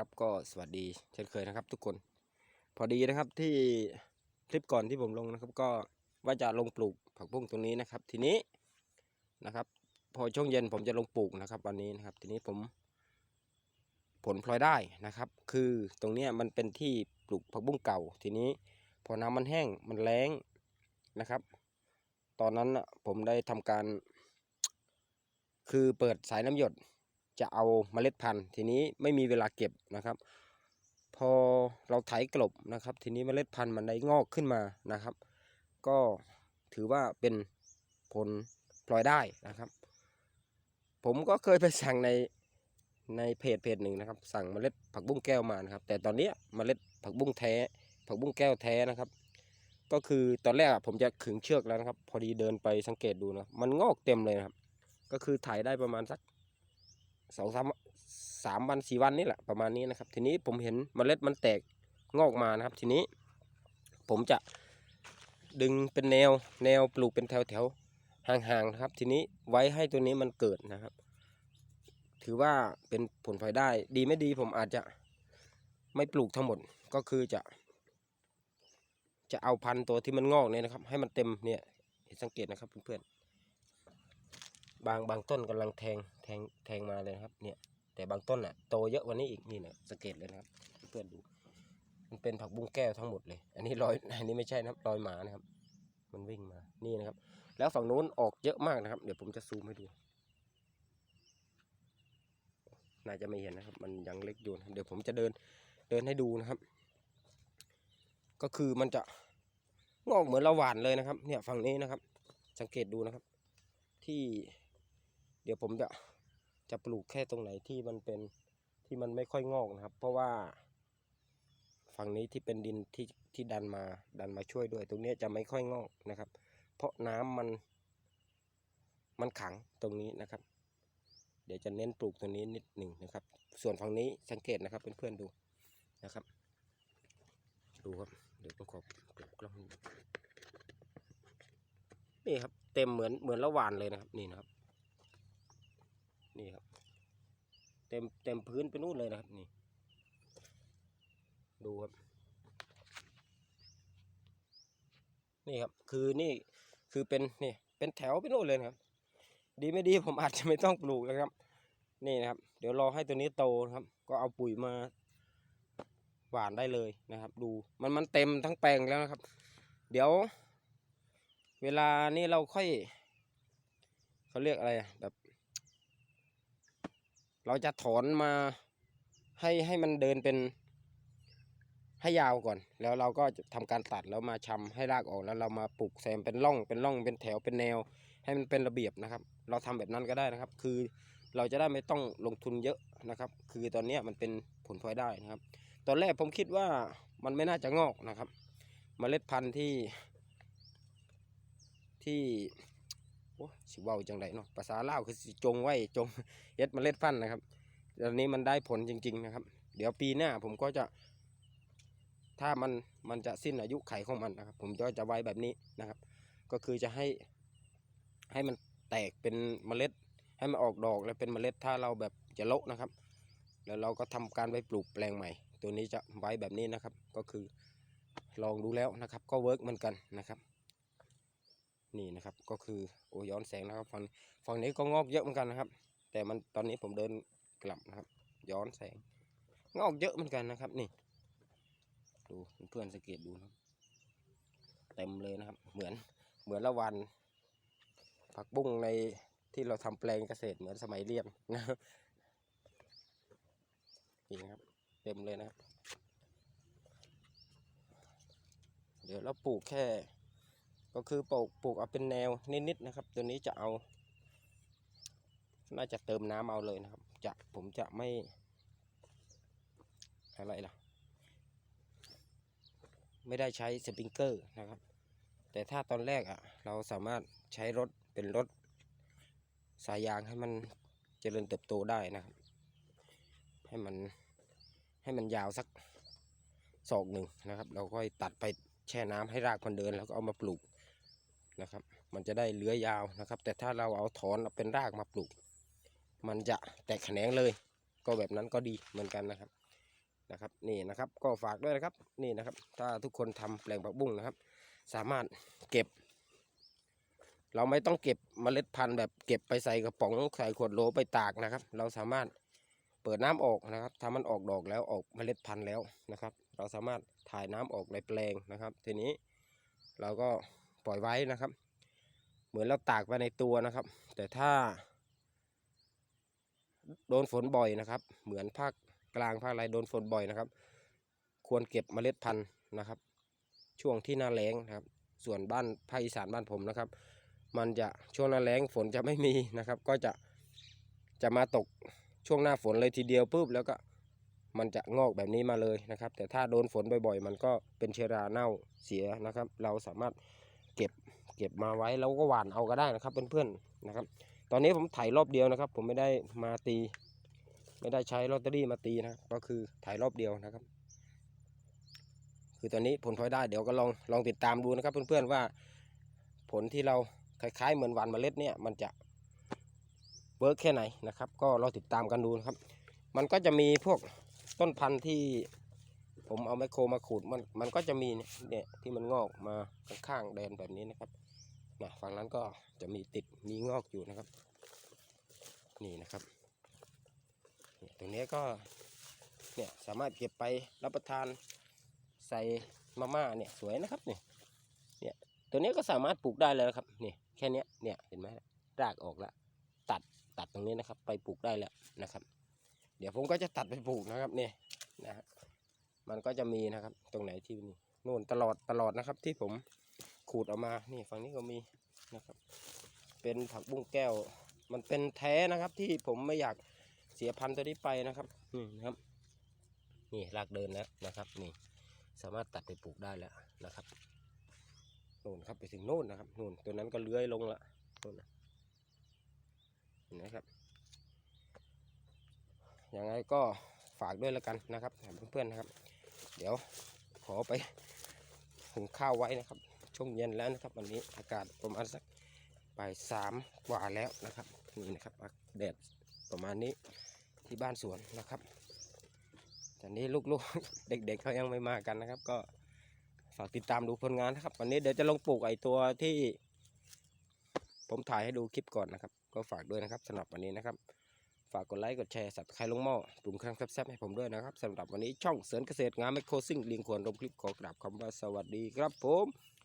ครับก็สวัสดีเช่นเคยนะครับ ทุกคน พอดีนะครับที่คลิปก่อนที่ผมลงนะครับ ก็ว่าจะลงปลูกผักบุ้งตรงนี้นะครับ ทีนี้นะครับ พอช่วงเย็นผมจะลงปลูกนะครับ วันนี้นะครับ ทีนี้ผม ผลพลอยได้นะครับ คือตรงนี้มันเป็นที่ปลูกผักบุ้งเก่า ทีนี้ พอน้ำมันแห้งมันแล้งนะครับ ตอนนั้นน่ะผมได้ทำการ คือเปิดสายน้ำหยด จะเอาเมล็ดพันธุ์ ทีนี้ไม่มีเวลาเก็บนะครับ พอเราไถกลบนะครับ ทีนี้เมล็ดพันธุ์มันได้งอกขึ้นมานะครับ ก็ถือว่าเป็นผลพลอยได้นะครับ ผมก็เคยไปสั่งในในเพจเพจหนึ่งนะครับ สั่งเมล็ดผักบุ้งแก้วมานะครับ แต่ตอนนี้เมล็ดผักบุ้งแท้ ผักบุ้งแก้วแท้นะครับ ก็คือตอนแรกผมจะขึงเชือกแล้วนะครับ พอดีเดินไปสังเกตดูนะมันงอกเต็มเลยนะครับ ก็คือถ่ายได้ประมาณสัก สองสามสามวันสี่วันนี่แหละประมาณนี้นะครับ ทีนี้ผมเห็นเมล็ดมันแตกงอกมานะครับ ทีนี้ ผมจะดึงเป็นแนวแนวปลูกเป็นแถวแถวห่างๆนะครับ ทีนี้ไว้ให้ตัวนี้มันเกิดนะครับ ถือว่าเป็นผลพลอยได้ ดีไม่ดีผมอาจจะไม่ปลูกทั้งหมดก็คือจะ จะเอาพันตัวที่มันงอกเนี่ยนะครับ ให้มันเต็มเนี่ยเห็นสังเกตนะครับเพื่อนๆ บางบางต้นกำลังแทงแทงแทงมาเลยนะครับ เนี่ย แต่บางต้นอะโตเยอะกว่านี้อีกนี่นะสังเกตเลยนะครับเพื่อนดูมันเป็นผักบุ้งแก้วทั้งหมดเลย อันนี้รอยอันนี้ไม่ใช่นะครับรอยหมานะครับ มันวิ่งมานี่นะครับ แล้วฝั่งนู้นออกเยอะมากนะครับ เดี๋ยวผมจะซูมให้ดูน่าจะไม่เห็นนะครับ มันยังเล็กอยู่เดี๋ยวผมจะเดินเดินให้ดูนะครับ ก็คือมันจะงอกเหมือนเราหวานเลยนะครับ เนี่ยฝั่งนี้นะครับ สังเกตดูนะครับ ที่ เดี๋ยวผมจะจะปลูกแค่ตรงไหนที่มันเป็นที่มันไม่ค่อยงอกนะครับ เพราะว่าฝั่งนี้ที่เป็นดินที่ที่ดันมาดันมาช่วยด้วย ตรงนี้จะไม่ค่อยงอกนะครับ เพราะน้ำมันมันขังตรงนี้นะครับ เดี๋ยวจะเน้นปลูกตรงนี้นิดหนึ่งนะครับ ส่วนฝั่งนี้สังเกตนะครับเพื่อนๆดูนะครับ ดูครับเดี๋ยวต้องขอกลับกล้องนี่ครับ เต็มเหมือนเหมือนละหวานเลยนะครับนี่นะครับ นี่ครับ เต็มเต็มพื้นไปนู่นเลยนะครับนี่ ดูครับ นี่ครับ คือนี่คือเป็นนี่เป็นแถวไปนู่นเลยนะครับ ดีไม่ดีผมอาจจะไม่ต้องปลูกนะครับ นี่นะครับ เดี๋ยวรอให้ตัวนี้โตนะครับ ก็เอาปุ๋ยมาหว่านได้เลยนะครับ ดูมันมันเต็มทั้งแปลงแล้วนะครับ เดี๋ยว เวลานี่เราค่อยเขาเรียกอะไรแบบ เราจะถอนมาให้ให้มันเดินเป็นให้ยาวก่อน แล้วเราก็จะทำการตัดแล้วมาชำให้รากออกแล้วเรามาปลูกแซมเป็นร่องเป็นร่องเป็นแถวเป็นแนว ให้มันเป็นระเบียบนะครับ เราทำแบบนั้นก็ได้นะครับ คือเราจะได้ไม่ต้องลงทุนเยอะนะครับ คือตอนนี้มันเป็นผลพลอยได้นะครับ ตอนแรกผมคิดว่ามันไม่น่าจะงอกนะครับเมล็ดพันธุ์ที่ที่ โอ้สิเว้าจังไรเนาะภาษาลาวคือสิจงไว้จงเฮ็ดเมล็ดพันธุ์นะครับตอนนี้มันได้ผลจริง ๆนะครับ เดี๋ยวปีหน้าผมก็จะ ถ้ามันมันจะสิ้นอายุไขของมันนะครับ ผมก็จะไว้แบบนี้นะครับ ก็คือจะให้ให้มันแตกเป็นเมล็ด ให้มันออกดอกแล้วเป็นเมล็ดถ้าเราแบบจะโละนะครับ แล้วเราก็ทำการไว้ปลูกแปลงใหม่ ตัวนี้จะไว้แบบนี้นะครับ ก็คือลองดูแล้วนะครับ ก็เวิร์กเหมือนกันนะครับ นี่นะครับ ก็คือโอ้ย้อนแสงนะครับฝั่งฝั่งนี้ก็งอกเยอะเหมือนกันนะครับ แต่มันตอนนี้ผมเดินกลับนะครับ ย้อนแสง งอกเยอะเหมือนกันนะครับ นี่ ดูเพื่อนสังเกตดูนะเต็มเลยนะครับ เหมือนเหมือนละวัน ผักบุ้งในที่เราทำแปลงเกษตรเหมือนสมัยเรียนนะครับนี่นะครับ เต็มเลยนะครับเดี๋ยวเราปลูกแค่ ก็คือปลูกปลูกเอาเป็นแนวนิดๆนะครับ ตัวนี้จะเอา น่าจะเติมน้ำเอาเลยนะครับ จะผมจะไม่ อะไรล่ะ ไม่ได้ใช้สปริงเกอร์นะครับ แต่ถ้าตอนแรกอะ เราสามารถใช้รถเป็นรถสายยางให้มันเจริญเติบโตได้นะครับ ให้มันให้มันยาวสักศอกหนึ่งนะครับ เราค่อยตัดไปแช่น้ำให้รากมันเดิน แล้วก็เอามาปลูก นะครับ มันจะได้เลื้อยยาวนะครับ แต่ถ้าเราเอาถอนเอาเป็นรากมาปลูก มันจะแตกแขนงเลย ก็แบบนั้นก็ดีเหมือนกันนะครับนะครับนี่นะครับก็ฝากด้วยนะครับนี่นะครับ ถ้าทุกคนทำแปลงผักบุ้งนะครับ สามารถเก็บ เราไม่ต้องเก็บเมล็ดพันธุ์แบบเก็บไปใส่กระป๋องใส่ขวดโหลไปตากนะครับ เราสามารถเปิดน้ำออกนะครับ ถ้ามันออกดอกแล้วออกเมล็ดพันธุ์แล้วนะครับ เราสามารถถ่ายน้ำออกในแปลงนะครับ ทีนี้เราก็ ปล่อยไว้นะครับ เหมือนเราตากไปในตัวนะครับ แต่ถ้า โดนฝนบ่อยนะครับ เหมือนภาคกลางภาคอะไรโดนฝนบ่อยนะครับ ควรเก็บเมล็ดพันธุ์นะครับ ช่วงที่หน้าแล้งนะครับ ส่วนบ้านภาคอีสานบ้านผมนะครับ มันจะช่วงหน้าแล้งฝนจะไม่มีนะครับ ก็จะจะมาตกช่วงหน้าฝนเลยทีเดียวปุ๊บแล้วก็มันจะงอกแบบนี้มาเลยนะครับ แต่ถ้าโดนฝนบ่อยๆ มันก็เป็นเชื้อราเน่าเสียนะครับ เราสามารถ เก็บเก็บมาไว้แล้วก็หว่านเอาก็ได้นะครับเพื่อนๆนะครับ ตอนนี้ผมถ่ายรอบเดียวนะครับ ผมไม่ได้มาตี ไม่ได้ใช้ลอตเตอรี่มาตีนะก็คือถ่ายรอบเดียวนะครับ คือตอนนี้ผลพลอยได้เดี๋ยวก็ลองลองติดตามดูนะครับ เพื่อนๆว่า ผลที่เราคล้ายๆ เหมือนหวานเมล็ดเนี่ยมันจะเวิร์กแค่ไหนนะครับ ก็เราติดตามกันดูนะครับ มันก็จะมีพวกต้นพันธุ์ที่ ผมเอาไมโครมาขูดมันมันก็จะมีเนี่ยที่มันงอกมาข้างๆแดนแบบนี้นะครับนะฝั่งนั้นก็จะมีติดมีงอกอยู่นะครับ นี่นะครับตรงนี้ก็เนี่ยสามารถเก็บไปรับประทานใส่มาม่าเนี่ยสวยนะครับเนี่ยเนี่ยตัวนี้ก็สามารถปลูกได้เลยนะครับนี่แค่นี้เนี่ยเห็นไหมรากออกแล้วตัดตัดตรงนี้นะครับ ไปปลูกได้แล้วนะครับ เดี๋ยวผมก็จะตัดไปปลูกนะครับเนี่ยนะฮะ มันก็จะมีนะครับ ตรงไหนที่นี่โน่นตลอดตลอดนะครับ ที่ผมขูดออกมา นี่ฝั่งนี้ก็มีนะครับ เป็นผักบุ้งแก้ว มันเป็นแท้นะครับ ที่ผมไม่อยากเสียพันธุ์ตัวนี้ไปนะครับนี่นะครับ นี่รากเดินแล้วนะครับ นี่ สามารถตัดไปปลูกได้แล้วนะครับนู่นครับไปถึงโน่นนะครับนู่นตัวนั้นก็เลื้อยลงละนู่นนะเห็นไหมครับยังไงก็ฝากด้วยแล้วกันนะครับเพื่อนๆนะครับ เดี๋ยวขอไปหุงข้าวไว้นะครับ ช่วงเย็นแล้วนะครับ วันนี้อากาศประมาณสักบ่ายสามกว่าแล้วนะครับนี่นะครับแดดประมาณนี้ที่บ้านสวนนะครับตอนนี้ลูกๆ เด็กๆเขายังไม่มากันนะครับ ก็ฝากติดตามดูผลงานนะครับ วันนี้เดี๋ยวจะลงปลูกไอตัวที่ ผมถ่ายให้ดูคลิปก่อนนะครับ ก็ฝากด้วยนะครับสำหรับวันนี้นะครับากกดไลค์ กดแชร์สับใครลงหม้อปรุงเครื่องแซ่บๆให้ผมด้วยนะครับสำหรับวันนี้ช่องเสริญเกษตรงานไมโครซิ่งลิงควรลงคลิปขอกราบคำว่าสวัสดีครับผม